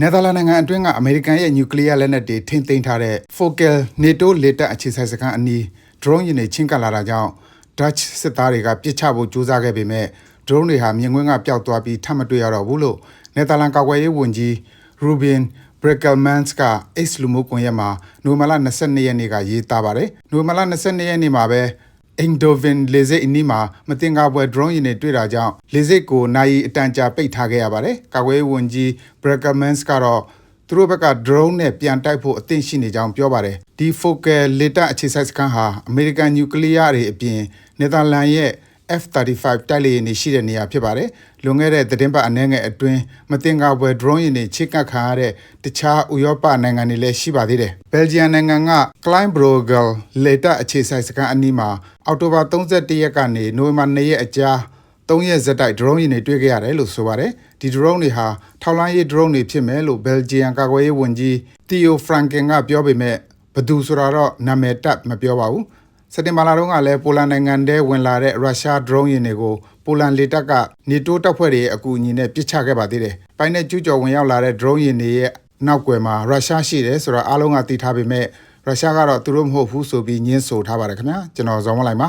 နယ်သာလန်နိုင်ငံအတွင်းကအမေရိကန်ရဲ့နျူကလ িয়ার လက်နက်တွေထိမ့်သိမ်းထားတဲ့ Focal NATO လေတပ်အခြေစိုက်စခန်းအနီး drone ယာဉ်တွေချင်းကပ်လာတာကြောင့် Dutch စစ်သားတွေကပစ်ချဖို့ကြိုးစားခဲ့ပေမဲ့ drone တွေဟာမြင်ကွင်းကပျောက်သွားပြီးထပ်မတွေ့ရတော့ဘူးလို့နယ်သာလန်ကာကွယ်ရေးဝန်ကြီး Ruben Brekelmans က X လူမှုကွန်ရက်မှာနိုဝင်ဘာလ22ရက်နေ့ကရေးသားပါတယ်။နိုဝင်ဘာလ22ရက်နေ့မှာပဲ Eindhoven လေဆိပ်အနီးမှာမတင်ကားပွဲ drone ယာဉ်တွေတွေ့တာကြောင့်လေဆိပ်ကိုနိုင်အတန်ကြာပိတ်ထားခဲ့ရပါတယ်။ကာကွယ်ရေးဝန်ကြီး Brekelmans ကတော့သူတို့ဘက်က drone နဲ့ပြန်တိုက်ဖို့အသင့်ရှိနေကြောင်းပြောပါတယ်။ဒီ Focal လေတပ်အခြေစိုက်စခန်းဟာအမေရိကန်နျူကလ িয়ার တွေအပြင်နယ်သာလန်ရဲ့ F35 တိုက်လေယာဉ်တွေရှိတဲ့နေရာဖြစ်ပါတယ်။လွန်ခဲ့တဲ့သတင်းပတ်အနည်းငယ်အတွင်းမတင်ကားပွဲ drone ယာဉ်တွေချိတ်ကပ်ခံရတဲ့တခြားဥရောပနိုင်ငံတွေလည်းရှိပါသေးတယ်။ဘယ်လ်ဂျီယံနိုင်ငံက Kleinbrogel လေတပ်အခြေစိုက်စခန်းအနီးမှာအောက်တိုဘာ31ရက်ကနေနိုဝင်ဘာ2ရက်အကြား၃ရက်ဇက်တိုက် drone ယာဉ်တွေတွေ့ခဲ့ရတယ်လို့ဆိုပါတယ်။ဒီ drone တွေဟာထောက်လိုင်းရေး drone တွေဖြစ်မယ်လို့ဘယ်လ်ဂျီယံကာကွယ်ရေးဝန်ကြီး Theo Franken ကပြောပေမဲ့ဘယ်သူဆိုတာတော့နာမည်တပ်မပြောပါဘူး။ စက်တင်ဘာလတုန်းကလည်းပိုလန်နိုင်ငံထဲဝင်လာတဲ့ရုရှား drone ယာဉ်တွေကိုပိုလန်လေတပ်ကနေတိုးတပ်ဖွဲ့တွေရဲ့အကူအညီနဲ့ပစ်ချခဲ့ပါသေးတယ်။ပိုင်းနဲ့ကျူးကျော်ဝင်ရောက်လာတဲ့ drone ယာဉ်တွေရဲ့နောက်ွယ်မှာရုရှားရှိတယ်ဆိုတာအားလုံးကသိထားပေမဲ့ရုရှားကတော့သူတို့မဟုတ်ဘူးဆိုပြီးညင်းဆိုထားပါတယ်ခင်ဗျာကျွန်တော်ဇော်မလိုက်ပါ